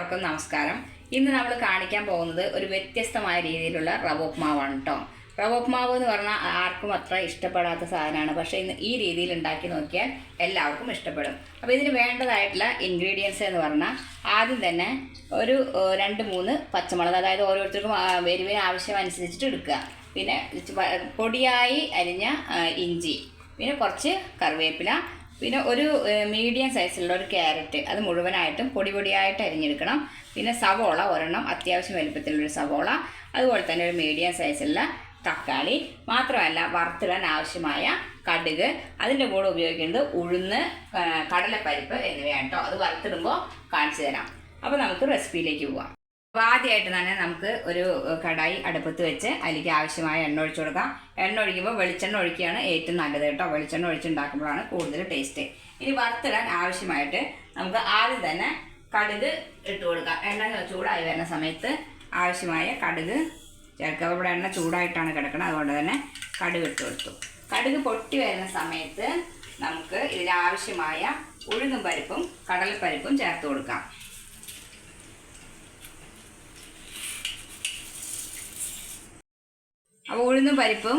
എല്ലാവർക്കും നമസ്കാരം. ഇന്ന് നമ്മൾ കാണിക്കാൻ പോകുന്നത് ഒരു വ്യത്യസ്തമായ രീതിയിലുള്ള റവ ഉപ്മാവാണ് കേട്ടോ റവ ഉപ്മാവ് എന്ന് പറഞ്ഞാൽ ആർക്കും അത്ര ഇഷ്ടപ്പെടാത്ത സാധനമാണ്. പക്ഷേ ഇന്ന് ഈ രീതിയിൽ ഉണ്ടാക്കി നോക്കിയാൽ എല്ലാവർക്കും ഇഷ്ടപ്പെടും. അപ്പോൾ ഇതിന് വേണ്ടതായിട്ടുള്ള ഇൻഗ്രീഡിയൻസ് എന്ന് പറഞ്ഞാൽ ആദ്യം തന്നെ ഒരു രണ്ട് മൂന്ന് പച്ചമുളക് അതായത് ഓരോരുത്തർക്കും വരുവിന് ആവശ്യം അനുസരിച്ചിട്ട് എടുക്കുക. പിന്നെ പൊടിയായി അരിഞ്ഞ ഇഞ്ചി. പിന്നെ കുറച്ച് കറിവേപ്പില പിന്നെ ഒരു മീഡിയം സൈസിലുള്ള ഒരു ക്യാരറ്റ് അത് മുഴുവനായിട്ടും പൊടി പൊടിയായിട്ട് അരിഞ്ഞെടുക്കണം. പിന്നെ സവോള ഒരെണ്ണം അത്യാവശ്യം വലിപ്പത്തിലുള്ളൊരു സവോള. അതുപോലെ തന്നെ ഒരു മീഡിയം സൈസിലുള്ള തക്കാളി. മാത്രമല്ല വറുത്തിടാൻ ആവശ്യമായ കടുക്. അതിന്റെ കൂടെ ഉപയോഗിക്കുന്നത് ഉഴുന്ന് കടലപ്പരിപ്പ് എന്നിവയാണ് കേട്ടോ അത് വറുത്തിടുമ്പോൾ കാണിച്ചു തരാം. അപ്പോൾ നമുക്ക് റെസിപ്പിയിലേക്ക് പോവാം. അപ്പോൾ ആദ്യമായിട്ട് തന്നെ നമുക്ക് ഒരു കടായി അടുപ്പത്ത് വെച്ച് അതിലേക്ക് ആവശ്യമായ എണ്ണ ഒഴിച്ചു കൊടുക്കാം. എണ്ണ ഒഴിക്കുമ്പോൾ വെളിച്ചെണ്ണ ഒഴിക്കുകയാണ് ഏറ്റവും നല്ലത് കേട്ടോ. വെളിച്ചെണ്ണ ഒഴിച്ചുണ്ടാക്കുമ്പോഴാണ് കൂടുതൽ ടേസ്റ്റ്. ഇനി വറുത്തിടാൻ ആവശ്യമായിട്ട് നമുക്ക് ആദ്യം തന്നെ കടുക് ഇട്ട് കൊടുക്കാം. എണ്ണ ചൂടായി വരുന്ന സമയത്ത് ആവശ്യമായ കടുക് ചേർക്കുക. ഇവിടെ എണ്ണ ചൂടായിട്ടാണ് കിടക്കുന്നത് അതുകൊണ്ട് തന്നെ കടുക് ഇട്ട് കൊടുത്തു. കടുക് പൊട്ടി വരുന്ന സമയത്ത് നമുക്ക് ഇതിലാവശ്യമായ ഉഴുന്നും പരിപ്പും കടലപ്പരിപ്പും ചേർത്ത് കൊടുക്കാം അപ്പോൾ ഉഴുന്നും പരിപ്പും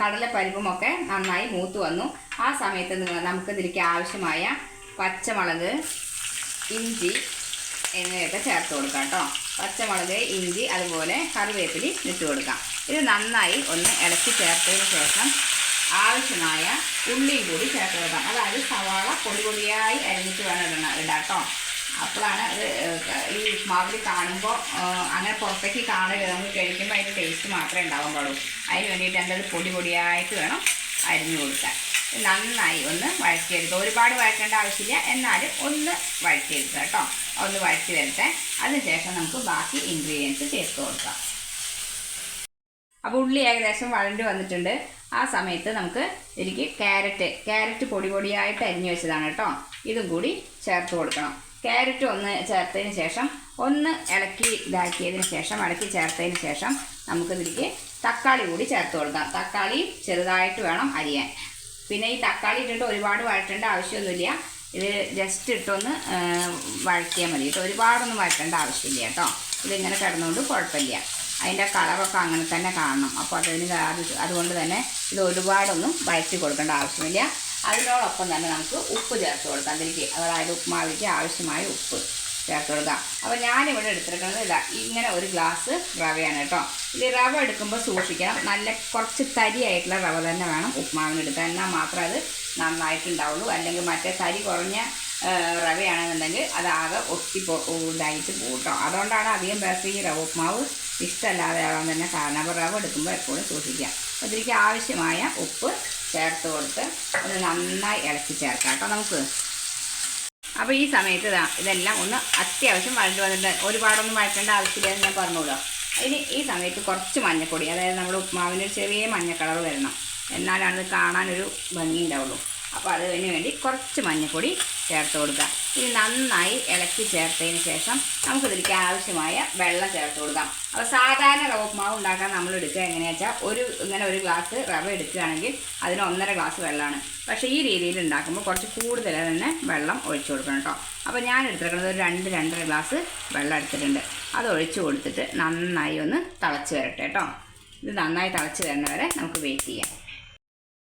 കടലപ്പരിപ്പും ഒക്കെ നന്നായി മൂത്ത് വന്നു. ആ സമയത്ത് നമുക്ക് ഇതിലേക്ക് ആവശ്യമായ പച്ചമുളക് ഇഞ്ചി എന്നിവയൊക്കെ ചേർത്ത് കൊടുക്കാം കേട്ടോ. പച്ചമുളക് ഇഞ്ചി അതുപോലെ കറിവേപ്പിലി ഇട്ട് കൊടുക്കാം. ഇത് നന്നായി ഒന്ന് ഇളക്കി ചേർത്തതിന് ശേഷം ആവശ്യമായ ഉള്ളിയും കൂടി ചേർത്ത് കൊടുക്കാം. അതായത് സവാള പൊടി പൊടിയായി അരിഞ്ഞിട്ട് വേണം ഇടണം ഇടാം കേട്ടോ. അപ്പോഴാണ് അത് ഈ ഉപ്മാവിൽ കാണുമ്പോൾ അങ്ങനെ പുറത്തേക്ക് കാണരുത്. നമുക്ക് കഴിക്കുമ്പോൾ അതിന്റെ ടേസ്റ്റ് മാത്രമേ ഉണ്ടാവാൻ പാടുള്ളൂ. അതിന് വേണ്ടിയിട്ട് എന്തത് പൊടി പൊടിയായിട്ട് വേണം അരിഞ്ഞു കൊടുക്കാൻ. നന്നായി ഒന്ന് വഴറ്റിയെടുക്കുക ഒരുപാട് വഴറ്റേണ്ട ആവശ്യമില്ല. എന്നാലും ഒന്ന് വഴറ്റിയെടുക്കുക കേട്ടോ. ഒന്ന് വഴറ്റി വരട്ടെ. അതിനുശേഷം നമുക്ക് ബാക്കി ഇൻഗ്രീഡിയൻസ് ചേർത്ത് കൊടുക്കാം. അപ്പോൾ ഉള്ളി ഏകദേശം വഴണ്ട് വന്നിട്ടുണ്ട്. ആ സമയത്ത് നമുക്ക് എനിക്ക് ക്യാരറ്റ് ക്യാരറ്റ് പൊടി പൊടിയായിട്ട് അരിഞ്ഞു വെച്ചതാണ് കേട്ടോ. ഇതും കൂടി ചേർത്ത് കൊടുക്കണം. ക്യാരറ്റ് ഒന്ന് ചേർത്തതിന് ശേഷം ഒന്ന് ഇളക്കി ഇതാക്കിയതിന് ശേഷം ഇളക്കി ചേർത്തതിന് ശേഷം നമുക്കിതിലേക്ക് തക്കാളി കൂടി ചേർത്ത് കൊടുക്കാം. തക്കാളി ചെറുതായിട്ട് വേണം അരിയാൻ. പിന്നെ ഈ തക്കാളി ഇട്ടിട്ട് ഒരുപാട് വഴറ്റേണ്ട ആവശ്യമൊന്നുമില്ല. ഇത് ജസ്റ്റ് ഇട്ടൊന്ന് വഴറ്റിയാൽ മതി കേട്ടോ. ഒരുപാടൊന്നും വഴറ്റേണ്ട ആവശ്യമില്ല കേട്ടോ. ഇതിങ്ങനെ കിടന്നുകൊണ്ട് കുഴപ്പമില്ല. അതിന്റെ കളറൊക്കെ അങ്ങനെ തന്നെ കാണണം. അപ്പോൾ അതിന് അത് അതുകൊണ്ട് തന്നെ ഇത് ഒരുപാടൊന്നും വഴറ്റി കൊടുക്കേണ്ട ആവശ്യമില്ല. അതിനോടൊപ്പം തന്നെ നമുക്ക് ഉപ്പ് ചേർത്ത് കൊടുക്കാം. അതിലേക്ക് അതായത് ഉപ്പുമാവിലേക്ക് ആവശ്യമായ ഉപ്പ് ചേർത്ത് കൊടുക്കാം. അപ്പോൾ ഞാനിവിടെ എടുത്തിരിക്കുന്നത് ഇതാ ഇങ്ങനെ ഒരു ഗ്ലാസ് റവയാണ് കേട്ടോ. ഇത് റവ എടുക്കുമ്പോൾ സൂക്ഷിക്കണം. നല്ല കുറച്ച് തരിയായിട്ടുള്ള റവ തന്നെ വേണം ഉപ്പുമാവിന് എടുക്കാൻ. എന്നാൽ മാത്രം അത് നന്നായിട്ടുണ്ടാവുള്ളൂ. അല്ലെങ്കിൽ മറ്റേ തരി കുറഞ്ഞ റവയാണെന്നുണ്ടെങ്കിൽ അതാകെ ഒട്ടി ഇതായിട്ട് കൂട്ടോ. അതുകൊണ്ടാണ് അധികം പേർക്ക് ഈ റവ ഉപ്മാവ് ഇഷ്ടമല്ലാതെ ആവാൻ തന്നെ കാരണം. അപ്പോൾ റവ എടുക്കുമ്പോൾ എപ്പോഴും സൂക്ഷിക്കുക. അപ്പോൾ ഇതിലേക്ക് ആവശ്യമായ ഉപ്പ് ചേർത്ത് കൊടുത്ത് ഒന്ന് നന്നായി ഇളക്കി ചേർക്കാം കേട്ടോ നമുക്ക്. അപ്പോൾ ഈ സമയത്ത് ഇതാ ഇതെല്ലാം ഒന്ന് അത്യാവശ്യം വഴണ്ട് വന്നിട്ട് ഒരുപാടൊന്നും വഴറ്റേണ്ട ആവശ്യമില്ല എന്ന് ഞാൻ പറഞ്ഞോളൂ ഇനി ഈ സമയത്ത് കുറച്ച് മഞ്ഞപ്പൊടി അതായത് നമ്മുടെ ഉപ്മാവിന് ചെറിയ മഞ്ഞ കളർ വരണം. എന്നാലാണ് ഇത് കാണാനൊരു ഭംഗി ഉണ്ടാവുള്ളൂ. അപ്പോൾ അതിന് വേണ്ടി കുറച്ച് മഞ്ഞപ്പൊടി ചേർത്ത് കൊടുക്കാം ഇനി നന്നായി ഇളക്കി ചേർത്തതിന് ശേഷം നമുക്കിതിലേക്ക് ആവശ്യമായ വെള്ളം ചേർത്ത് കൊടുക്കാം. അപ്പോൾ സാധാരണ റവ ഉപ്മാവ് ഉണ്ടാക്കാൻ നമ്മൾ എടുക്കുക എങ്ങനെയാണെന്ന് വെച്ചാൽ ഒരു ഇങ്ങനെ ഒരു ഗ്ലാസ് റവ എടുക്കുകയാണെങ്കിൽ അതിന് ഒന്നര ഗ്ലാസ് വെള്ളമാണ്. പക്ഷേ ഈ രീതിയിൽ ഉണ്ടാക്കുമ്പോൾ കുറച്ച് കൂടുതൽ തന്നെ വെള്ളം ഒഴിച്ചു കൊടുക്കണം കേട്ടോ. അപ്പോൾ ഞാൻ എടുത്തിരിക്കുന്നത് ഒരു രണ്ട് രണ്ടര ഗ്ലാസ് വെള്ളം എടുത്തിട്ടുണ്ട്. അത് ഒഴിച്ചു കൊടുത്തിട്ട് നന്നായി ഒന്ന് തിളച്ച് വരട്ടെ കേട്ടോ. ഇത് നന്നായി തിളച്ച് വരുന്നവരെ നമുക്ക് വെയിറ്റ് ചെയ്യാം.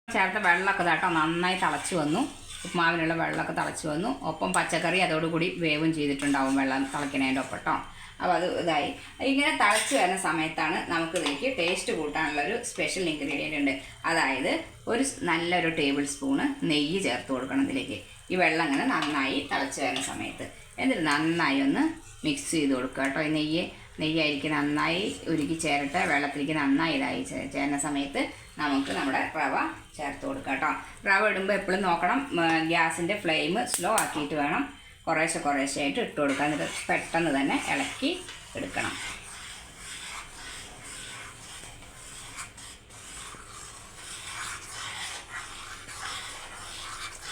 ചേർത്ത വെള്ളമൊക്കെ കേട്ടോ നന്നായി തിളച്ച് വന്നു. ഉപ്മാവിനുള്ള വെള്ളമൊക്കെ തിളച്ച് വന്നു. ഒപ്പം പച്ചക്കറി അതോടുകൂടി വേവും ചെയ്തിട്ടുണ്ടാവും വെള്ളം തിളയ്ക്കണതിന്റെ ഒപ്പം കേട്ടോ അപ്പോൾ അത് ഇതായി. ഇങ്ങനെ തിളച്ച് വരുന്ന സമയത്താണ് നമുക്ക് ഇതിലേക്ക് ടേസ്റ്റ് കൂട്ടാനുള്ള ഒരു സ്പെഷ്യൽ ഇൻഗ്രീഡിയന്റ് ഉണ്ട്. അതായത് ഒരു നല്ലൊരു ടേബിൾ സ്പൂണ് നെയ്യ് ചേർത്ത് കൊടുക്കണം ഇതിലേക്ക്. ഈ വെള്ളം ഇങ്ങനെ നന്നായി തിളച്ച് വരുന്ന സമയത്ത്. എന്നിട്ട് നന്നായി ഒന്ന് മിക്സ് ചെയ്ത് കൊടുക്കുക കേട്ടോ ഈ നെയ്യ് നെയ്യായിരിക്കും നന്നായി ഉരുക്കി ചേരട്ടെ വെള്ളത്തിലേക്ക് നന്നായി ഇതായി ചേരുന്ന സമയത്ത് നമുക്ക് നമ്മുടെ റവ ചേർത്ത് കൊടുക്കാം കേട്ടോ. റവ ഇടുമ്പോൾ എപ്പോഴും നോക്കണം. ഗ്യാസിന്റെ ഫ്ലെയിം സ്ലോ ആക്കിയിട്ട് വേണം കുറേശ്ശെ കുറേശ്ശെ ആയിട്ട് ഇട്ട് കൊടുക്കുക എന്നിട്ട് പെട്ടെന്ന് തന്നെ ഇളക്കി എടുക്കണം.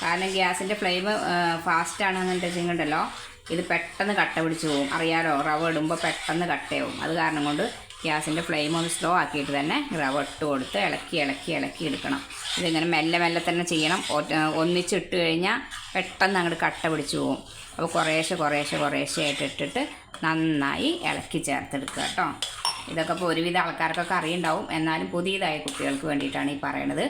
കാരണം ഗ്യാസിന്റെ ഫ്ലെയിം ഫാസ്റ്റ് ആണെന്നുണ്ടെങ്കിലുണ്ടല്ലോ ഇത് പെട്ടെന്ന് കട്ട പിടിച്ച് പോകും അറിയാലോ റവ ഇടുമ്പോൾ പെട്ടെന്ന് കട്ടയാവും. അത് കാരണം കൊണ്ട് ഗ്യാസിന്റെ ഫ്ലെയിം ഒന്ന് സ്ലോ ആക്കിയിട്ട് തന്നെ റവ ഇട്ട് കൊടുത്ത് ഇളക്കി ഇളക്കി ഇളക്കി എടുക്കണം. ഇതിങ്ങനെ മെല്ലെ മെല്ലെ തന്നെ ചെയ്യണം. ഒന്നിച്ചിട്ട് കഴിഞ്ഞാൽ പെട്ടെന്ന് അങ്ങോട്ട് കട്ട പിടിച്ച് പോകും അപ്പോൾ കുറേശ്ശെ കുറേശ്ശെ കുറേശ്ശെ ആയിട്ട് ഇട്ടിട്ട് നന്നായി ഇളക്കി ചേർത്തെടുക്കുക കേട്ടോ. ഇതൊക്കെ ഇപ്പോൾ ഒരുവിധ ആൾക്കാർക്കൊക്കെ അറിയുണ്ടാവും. എന്നാലും പുതിയതായ കുട്ടികൾക്ക് വേണ്ടിയിട്ടാണ് ഈ പറയണത്.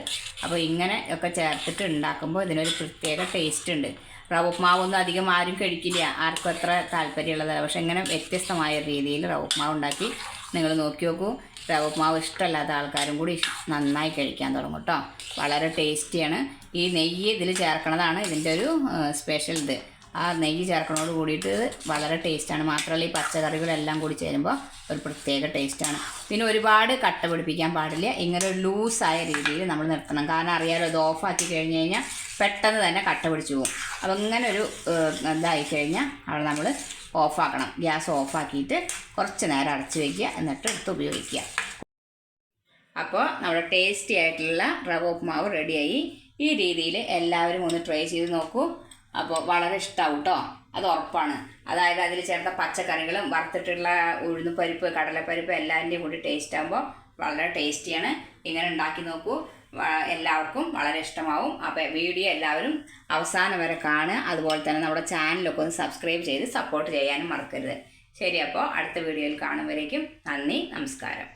അപ്പോൾ ഇങ്ങനെ ഒക്കെ ചേർത്തിട്ട് ഉണ്ടാക്കുമ്പോൾ ഇതിനൊരു പ്രത്യേക ടേസ്റ്റ് ഉണ്ട്. റവ ഉപ്മാവൊന്നും അധികം ആരും കഴിക്കില്ല. ആർക്കും അത്ര താല്പര്യമുള്ളതല്ല. പക്ഷെ ഇങ്ങനെ വ്യത്യസ്തമായ രീതിയിൽ റവ ഉപ്മാവ് ഉണ്ടാക്കി നിങ്ങൾ നോക്കി നോക്കൂ. റവ ഉപ്മാവ് ഇഷ്ടമല്ലാത്ത ആൾക്കാരും കൂടി നന്നായി കഴിക്കാൻ തുടങ്ങും കേട്ടോ. വളരെ ടേസ്റ്റിയാണ് ഈ നെയ്യ് ഇതിൽ ചേർക്കണതാണ് ഇതിന്റെ ഒരു സ്പെഷ്യൽ ഇത്. ആ നെയ്യ് ചേർക്കണോട് കൂടിയിട്ട് വളരെ ടേസ്റ്റാണ്. മാത്രമല്ല ഈ പച്ചക്കറികളെല്ലാം കൂടി ചേരുമ്പോൾ ഒരു പ്രത്യേക ടേസ്റ്റാണ്. പിന്നെ ഒരുപാട് കട്ട പിടിപ്പിക്കാൻ പാടില്ല. ഇങ്ങനെ ഒരു ലൂസായ രീതിയിൽ നമ്മൾ നിർത്തണം. കാരണം അറിയാലോ ഇത് ഓഫാക്കി കഴിഞ്ഞ് കഴിഞ്ഞാൽ പെട്ടെന്ന് തന്നെ കട്ട പിടിച്ചു പോകും. അപ്പോൾ ഇങ്ങനെ ഒരു ഇതായി കഴിഞ്ഞാൽ അവിടെ നമ്മൾ ഓഫാക്കണം. ഗ്യാസ് ഓഫാക്കിയിട്ട് കുറച്ച് നേരം അടച്ചു വയ്ക്കുക എന്നിട്ട് എടുത്ത് ഉപയോഗിക്കുക. അപ്പോൾ നമ്മുടെ ടേസ്റ്റി ആയിട്ടുള്ള റവ ഉപ്മാവ് റെഡിയായി. ഈ രീതിയിൽ എല്ലാവരും ഒന്ന് ട്രൈ ചെയ്ത് നോക്കൂ. അപ്പോൾ വളരെ ഇഷ്ടമാവും കേട്ടോ അത് ഉറപ്പാണ്. അതായത് അതിൽ ചേർത്ത പച്ചക്കറികളും വറുത്തിട്ടുള്ള ഉഴുന്ന് പരിപ്പ് കടലപ്പരിപ്പ് എല്ലാവരുടെയും കൂടി ടേസ്റ്റ് ആകുമ്പോൾ വളരെ ടേസ്റ്റിയാണ്. ഇങ്ങനെ ഉണ്ടാക്കി നോക്കൂ. എല്ലാവർക്കും വളരെ ഇഷ്ടമാവും. അപ്പോൾ വീഡിയോ എല്ലാവരും അവസാനം വരെ കാണുക. അതുപോലെ തന്നെ നമ്മുടെ ചാനലൊക്കെ ഒന്ന് സബ്സ്ക്രൈബ് ചെയ്ത് സപ്പോർട്ട് ചെയ്യാനും മറക്കരുത്. ശരി അപ്പോൾ അടുത്ത വീഡിയോയിൽ കാണുമ്പോഴേക്കും നന്ദി നമസ്കാരം.